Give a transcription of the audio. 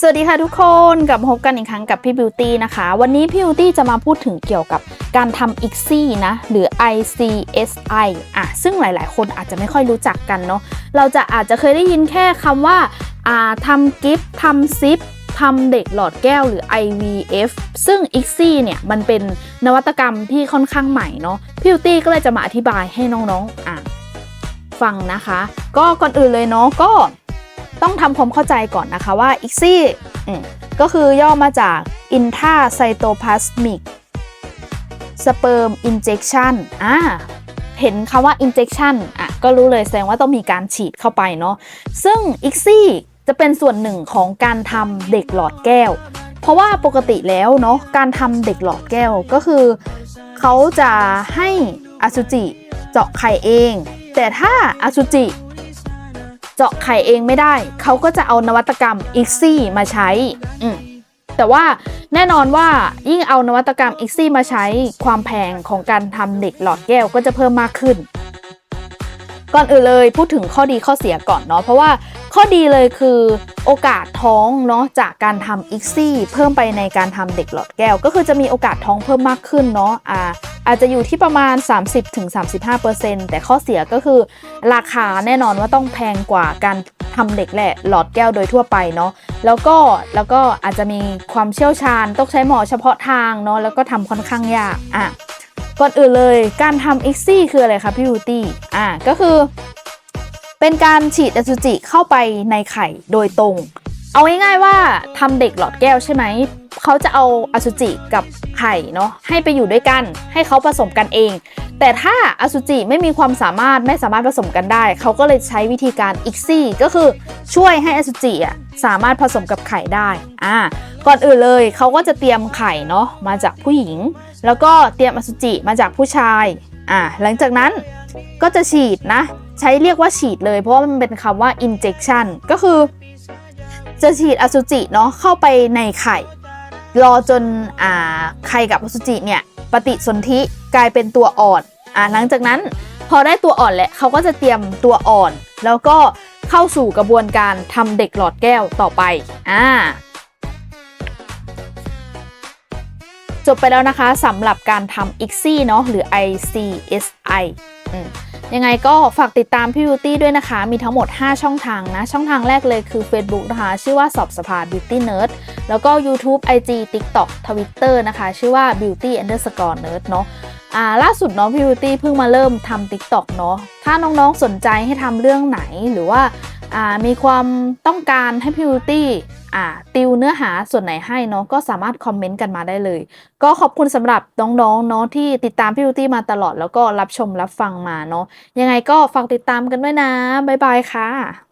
สวัสดีค่ะทุกคนกลับพบกันอีกครั้งกับพี่บิวตี้นะคะ วันนี้พี่บิวตี้จะมาพูดถึงเกี่ยวกับการทำ ICSI นะ หรือ ICSI อะซึ่งหลาย ๆ คนอาจจะไม่ค่อยรู้จักกันเนาะเราจะอาจจะเคยได้ยินแค่คำว่าอ่าทำกิฟต์ทำซิปทำเด็กหลอดแก้วหรือ IVF ซึ่ง ICSI เนี่ยมันเป็นนวัตกรรมที่ค่อนข้างใหม่เนาะพี่บิวตี้ก็เลยจะมาอธิบายให้น้อง ๆ อะฟังนะคะ ก็ก่อนอื่นเลยเนาะก็ ต้องทำความเข้าใจก่อนนะคะว่า ICSI ก็คือย่อมาจาก Intracytoplasmic Sperm Injection อ่าเห็นคำว่า injection อะก็รู้เลยแสดงว่าต้องมีการฉีดเข้าไปเนาะซึ่ง ICSI จะเป็นส่วนหนึ่งของการทำเด็กหลอดแก้ว เพราะว่าปกติแล้วเนาะการทำเด็กหลอดแก้วก็คือ เขาจะให้อสุจิเจาะไข่เอง แต่ถ้าอสุจิ เจาะไข่เองไม่ได้ เขาก็จะเอานวัตกรรม ICSI มาใช้อืแต่ว่าแน่นอนว่ายิ่งเอานวัตกรรม ICSI มาใช้ความแพงของการทำเด็กหลอดแก้วก็จะเพิ่มมากขึ้น ก่อนอื่นเลยพูดถึงข้อดีข้อเสียก่อนเนาะเพราะว่าข้อดีเลยคือโอกาสท้องเนาะจากการทำ ICSI เพิ่มไปในการทำเด็กหลอดแก้ว ก็คือจะมีโอกาสท้องเพิ่มมากขึ้นเนาะอ่า อาจจะอยู่ที่ประมาณ 30-35%แต่ข้อเสียก็คือ ราคาแน่นอนว่าต้องแพงกว่าการทำเด็กแหละหลอดแก้วโดยทั่วไปเนาะแล้วก็แล้วก็อาจจะมีความเชี่ยวชาญต้องใช้หมอเฉพาะทางเนาะแล้วก็ทำค่อนข้างยากอะก่อนอื่นเลยการทำ ICSI คืออะไรคะพี่บูตี้อะก็คือ เป็นการฉีดอสุจิเข้าไปในไข่โดยตรง เอาง่ายๆว่าทำเด็กหลอดแก้วใช่ไหม เขาจะเอาอสุจิกับไข่เนาะให้ไปอยู่ด้วยกัน ให้เขาผสมกันเอง แต่ถ้าอสุจิไม่มีความสามารถไม่สามารถผสมกันได้ เขาก็เลยใช้วิธีการ ICSI ก็คือช่วยให้อสุจิอะสามารถผสมกับไข่ได้อ่าก่อนอื่นเลยเขาก็จะเตรียมไข่เนาะมาจากผู้หญิง แล้วก็เตรียมอสุจิมาจากผู้ชายอ่าหลังจากนั้นก็จะฉีดนะ ใช้เรียกว่าฉีดเลยเพราะว่ามันเป็นคำว่า injection ก็คือ จะฉีดอสุจิเนาะเข้าไปในไข่ รอจนอ่าไข่กับอสุจิเนี่ยปฏิสนธิกลายเป็นตัวอ่อนอ่าหลังจากนั้นพอได้ตัวอ่อนแหละเขาก็จะเตรียมตัวอ่อน แล้วก็เข้าสู่กระบวนการทำเด็กหลอดแก้วต่อไปอ่าจบไปแล้วนะคะสำหรับการทำ ICSI เนาะหรือ ICSI อืม ยังไงก็ฝากติดตามพี่บิวตี้ด้วยนะคะ มีทั้งหมด 5 ช่องทางนะ ช่องทางแรกเลยคือ Facebook นะคะ ชื่อว่าสอบสภา Beauty Nerd แล้วก็ YouTube IG TikTok Twitter นะคะ ชื่อว่า Beauty Underscore Nerd เนาะอ่าล่าสุดเนาะพี่บิวตี้เพิ่งมาเริ่มทำ TikTok เนาะถ้าน้องๆสนใจให้ทำเรื่องไหนหรือว่ามีความต้องการให้พี่บิวตี้ อ่าติวเนื้อหาส่วนไหนให้เนาะก็สามารถคอมเมนต์กันมาได้เลย ก็ขอบคุณสำหรับน้องๆเนาะที่ติดตามพี่บิวตี้มาตลอดแล้วก็รับชมรับฟังมาเนาะยังไงก็ฝากติดตามกันด้วยนะบ๊ายบายค่ะ